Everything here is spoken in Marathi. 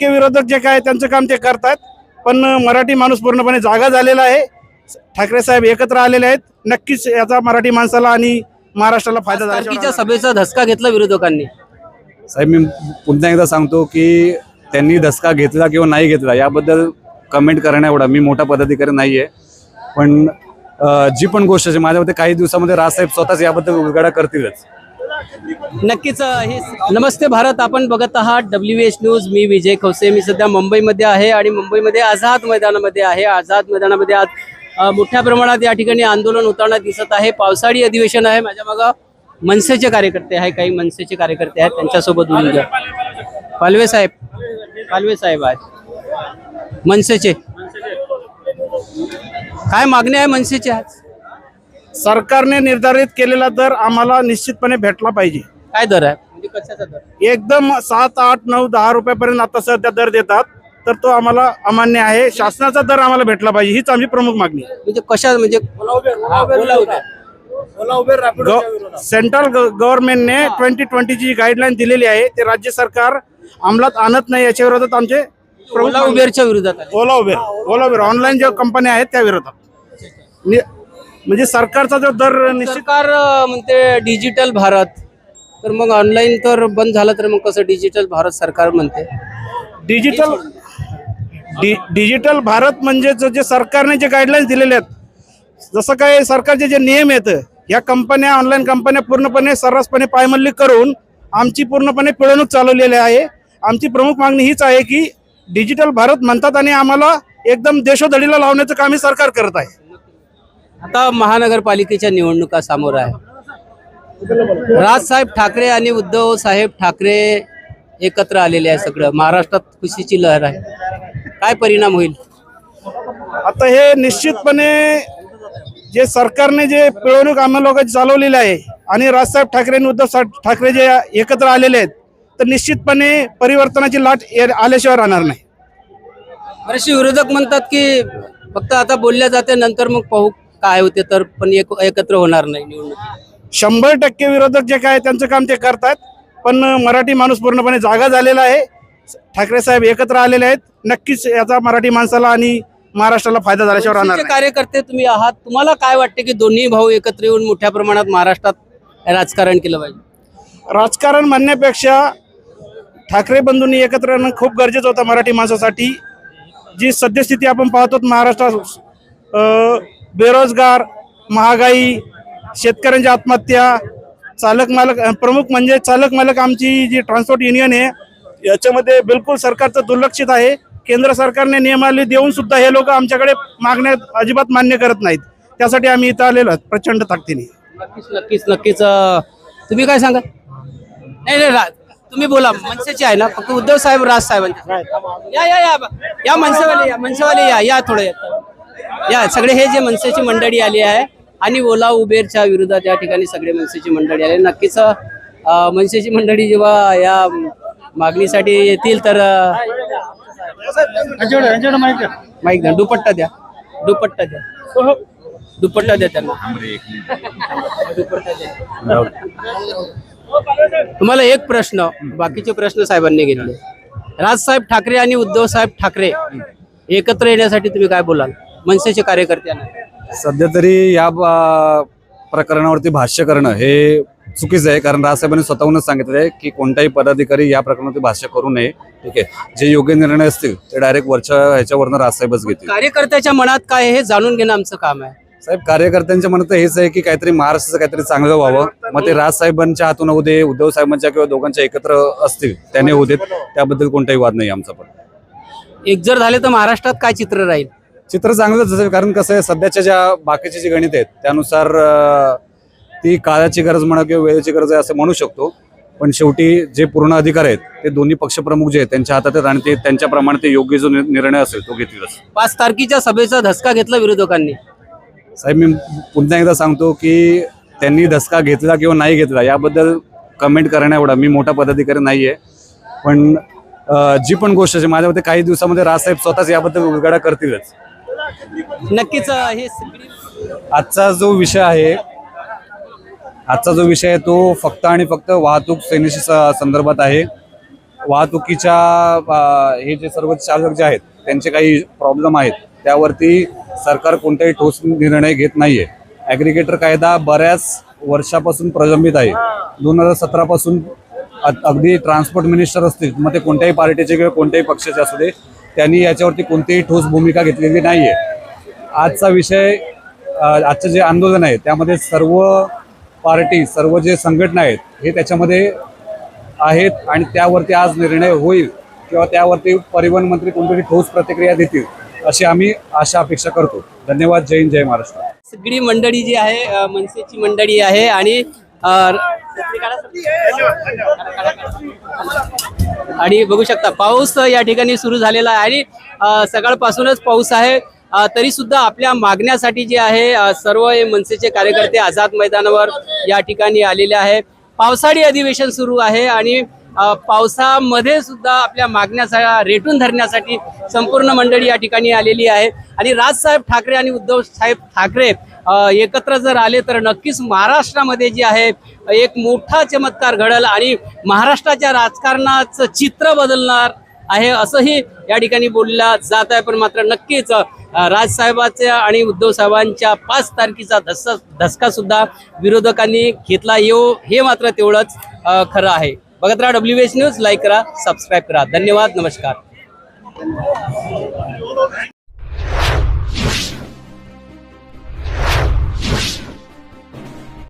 टक्के विरोधक जे काय त्यांचं काम ते करतात पण मराठी माणूस पूर्णपणे जागा झालेला आहे. ठाकरे साहेब एकत्र आलेले आहेत. नक्कीच याचा मराठी माणसाला आणि महाराष्ट्राला फायदा तारखेच्या सभेचा धसका घेतला विरोधकांनी. साहेब मी पुन्हा एकदा सांगतो की त्यांनी धसका घेतला किंवा नाही घेतला याबद्दल कमेंट करण्या एवढा. मी मोठा पदाधिकारी नाही आहे पण जी पण गोष्ट आहे माझ्या मते काही दिवसामध्ये राजसाहेब स्वतःच याबद्दल उलगडा करतीलच. नक्कीच हे नमस्ते भारत आपण बघत आहात डब्ल्यू एच न्यूज मी विजय खवसे. मी सध्या मुंबईमध्ये आहे आणि मुंबईमध्ये आझाद मैदानामध्ये आहे. आझाद मैदानामध्ये आज मोठ्या प्रमाणात या ठिकाणी आंदोलन होताना दिसत आहे. पावसाळी अधिवेशन आहे. माझ्या मागं मनसेचे कार्यकर्ते आहे काही मनसेचे कार्यकर्ते आहेत. त्यांच्यासोबत बोलून घ्या पालवे साहेब. पालवे साहेब आहेत. मनसेचे. काय मागणी आहे मनसेची आज? सरकारने निर्धारित केलेला दर आम्हाला निश्चितपणे भेटला पाहिजे. काय दर आहे? म्हणजे कशाचा दर? एकदम सात आठ नऊ दहा रुपयापर्यंत आता सध्या दर देतात तर तो आम्हाला अमान्य आहे. शासनाचा दर आम्हाला भेटला पाहिजे हीच आमची प्रमुख मागणी आहे. म्हणजे कशा म्हणजे हा, बोला उभे. गव- सेंट्रल ग- गव्हर्नमेंटने ट्वेंटी ट्वेंटीची गाईडलाईन दिलेली आहे. ते राज्य सरकार अंमलात आणत नाही याच्या विरोधात आमचे प्रमुख ओला मागणी- उबेरच्या विरोधात आहे. Ola Uber Ola Uber online ज्या कंपन्या आहेत त्या विरोधात. नि- म्हणजे सरकारचा जो दर निश्चित सरकार अं, म्हणते डिजिटल भारत. तर मग ऑनलाईन तर बंद झालं तर मग कसं डिजिटल भारत सरकार म्हणते? डिजिटल डि- डिजिटल भारत म्हणजे जो- जे सरकारने जे गाईडलाईन्स दिलेले आहेत जसं काय सरकारचे जे नियम आहेत या कंपन्या ऑनलाईन कंपन्या पूर्णपणे सर्रासपणे पायमल्ली करून आमची पूर्णपणे पिळवणूक चालवलेली आहे. आमची प्रमुख मागणी हीच आहे की डिजिटल भारत म्हणतात आणि आम्हाला एकदम देशोधडीला लावण्याचं काम हे सरकार करत आहे. आता महानगरपालिकेच्या निवडणुका समोर आहे. राजसाहेब ठाकरे आणि उद्धव साहेब ठाकरे एकत्र आलेले आहे सगळं. महाराष्ट्रात खुशीची लहर आहे. काय परिणाम होईल? आता हे निश्चितपणे जे सरकारने जे पिळवणूक आम्हा लोकांची चालवलेली आहे आणि राजसाहेब ठाकरे आणि उद्धव साहेब ठाकरे जे एकत्र आलेले आहेत तर निश्चितपणे परिवर्तनाची लाट आल्याशिवाय राहणार नाही. बरेचसे विरोधक म्हणतात की फक्त आता बोलल्या जाते नंतर मग पाहू काय होते तर पण एक- एकत्र होणार नाही निवडणूक. शंभर टक्के विरोधक जे काय त्यांचं काम ते करतात पण मराठी माणूस पूर्णपणे जागा झालेला आहे. ठाकरे साहेब एकत्र आलेले आहेत. नक्कीच याचा मराठी माणसाला आणि महाराष्ट्राला फायदा झाल्याशिवाय राहणार नाही. कार्यकर्ते तुम्ही आहात. तुम्हाला काय वाटते की दोन्ही भाऊ एकत्र येऊन मोठ्या प्रमाणात महाराष्ट्रात राजकारण केलं पाहिजे? राजकारण म्हणण्यापेक्षा ठाकरे बंधूंनी एकत्र येणं खूप गरजेचं होतं मराठी माणसासाठी. जी सद्यस्थिती आपण पाहतो महाराष्ट्रात अं, बेरोजगार महागाई शेतकऱ्यांची आत्महत्या चालक मालक प्रमुख म्हणजे चालक मालक आमची जी ट्रान्सपोर्ट युनियन आहे याच्यामध्ये बिलकुल सरकारचं दुर्लक्षित आहे. केंद्र सरकारने नियमावली देऊन सुद्धा हे लोक आमच्याकडे मागण्या अजिबात मान्य करत नाहीत. त्यासाठी आम्ही इथं आलेलो आहोत प्रचंड ताकदीने. नक्कीच नक्कीच नक्कीच तुम्ही काय सांगा नाही नाही रा- तुम्ही बोला मनसेचे आहे ना फक्त उद्धव साहेब राज साहेबांचे. या या या या मनसेवाले या मनसेवाले या या थोडं या. या सगळे हे जे मनसेची मंडळी आली आहे आणि ओला उबेरच्या विरोधात या ठिकाणी सगळे मनसेची मंडळी आले. नक्कीच मनसेची मंडळी जेव्हा या मागणीसाठी येतील तर माईक द्या. दुपट्टा द्या. दुपट्टा द्या. दुपट्टा द्या त्यांना. दुपट्टा द्या तुम्हाला एक प्रश्न बाकीचे प्रश्न साहेबांनी घेतले. राजसाहेब ठाकरे आणि उद्धव साहेब ठाकरे एकत्र येण्यासाठी तुम्ही काय बोलाल? मनसेचे कार्यकर्त्यांना सध्या तरी या प्रकरणावरती भाष्य करणं हे चुकीचं आहे. कारण राजसाहेबांनी स्वतःहूनच सांगितलं आहे की कोणताही पदाधिकारी या प्रकरणावरती भाष्य करू नये. ठीक आहे. जे योग्य निर्णय असतील ते डायरेक्ट वरच्या ह्याच्यावरनं राजसाहेबच घेतील. कार्यकर्त्याच्या मनात काय हे जाणून घेणं आमचं काम आहे. साहेब कार्यकर्त्यांच्या मनात हेच आहे की काहीतरी महाराष्ट्राचं काहीतरी चांगलं व्हावं. मग ते राजसाहेबांच्या हातून होऊ दे उद्धव साहेबांच्या किंवा दोघांच्या एकत्र असतील त्याने होऊ देत. त्याबद्दल कोणताही वाद नाही आमचा पण. एक जर झाले तर महाराष्ट्रात काय चित्र राहील? चित्र चांगलंच असेल कारण कसं आहे सध्याच्या ज्या बाकीचे जे गणित आहेत त्यानुसार ती काळाची गरज म्हणा किंवा वेळेची गरज आहे असं म्हणू शकतो. पण शेवटी जे पूर्ण अधिकार आहेत ते दोन्ही पक्षप्रमुख जे आहेत त्यांच्या हातात आहेत आणि ते त्यांच्याप्रमाणे ते योग्य जो निर्णय असेल तो घेतीलच पाच तारखेच्या सभेचा धसका घेतला विरोधकांनी. साहेब मी पुन्हा एकदा सांगतो की त्यांनी धसका घेतला किंवा नाही घेतला याबद्दल कमेंट करण्या एवढा मी मोठा पदाधिकारी नाही आहे पण जी पण गोष्ट आहे माझ्या मते काही दिवसामध्ये राजसाहेब स्वतःच याबद्दल उलगडा करतीलच. नक्कीच अं, हे आजचा जो विषय आहे आजचा जो विषय आहे तो फक्त आणि फक्त वाहतूक सेनेशी स- संदर्भात आहे. वाहतुकीच्या अ, हे जे सर्व चालक जे आहेत त्यांचे काही प्रॉब्लेम आहेत. त्यावरती सरकार कोणताही ठोस निर्णय घेत नाहीये. ॲग्रिगेटर कायदा बऱ्याच वर्षापासून प्रलंबित आहे. दोन हजार सतरा पासून अगदी ट्रान्सपोर्ट मिनिस्टर असतील मग ते कोणत्याही पार्टीचे किंवा कोणत्याही पक्षाचे असू दे त्यांनी याच्यावरती कोणतीही ठोस भूमिका घेतलेली नाहीये. आजचा विषय आजचं जे आंदोलन आहे त्यामध्ये सर्व पार्टी सर्व जे संघटना आहेत हे त्याच्यामध्ये आहेत आणि त्यावरती आज निर्णय होईल किंवा त्यावरती परिवहन मंत्री कोणतरी ठोस प्रतिक्रिया देतील अशी आम्ही आशा अपेक्षा करतो. धन्यवाद. जय हिंद जय महाराष्ट्र. सगळी मंडळी जी आहे मनसेची मंडळी आहे आणि आणि बघू शकता पाऊस या ठिकाणी सुरू झालेला आहे आणि सकाळपासूनच पाऊस आहे. तरी सुद्धा आपल्या मागण्यासाठी जे आहे सर्व हे मनसेचे कार्यकर्ते आझाद मैदानावर या ठिकाणी आलेले आहे. पावसाळी अधिवेशन सुरू आहे आणि पावसामध्ये सुद्धा आपल्या मागण्याचा रेटून धरण्यासाठी संपूर्ण मंडळी या ठिकाणी आलेली आहे. आणि राजसाहेब ठाकरे आणि उद्धव साहेब ठाकरे एकत्र जर आले तर नक्कीच महाराष्ट्रामध्ये जे आहे एक मोठा चमत्कार घडल आणि महाराष्ट्राच्या राजकारणाचं चित्र बदलणार आहे असंही या ठिकाणी बोलला जात आहे. पण मात्र नक्कीच राजसाहेबाच्या आणि उद्धव साहेबांच्या पाच तारखेचा धस्का धसका सुद्धा विरोधकांनी घेतला. येऊ हे मात्र तेवढंच खरं आहे. बघत राहा डब्ल्यू एच न्यूज लाईक करा सबस्क्राईब करा. धन्यवाद नमस्कार.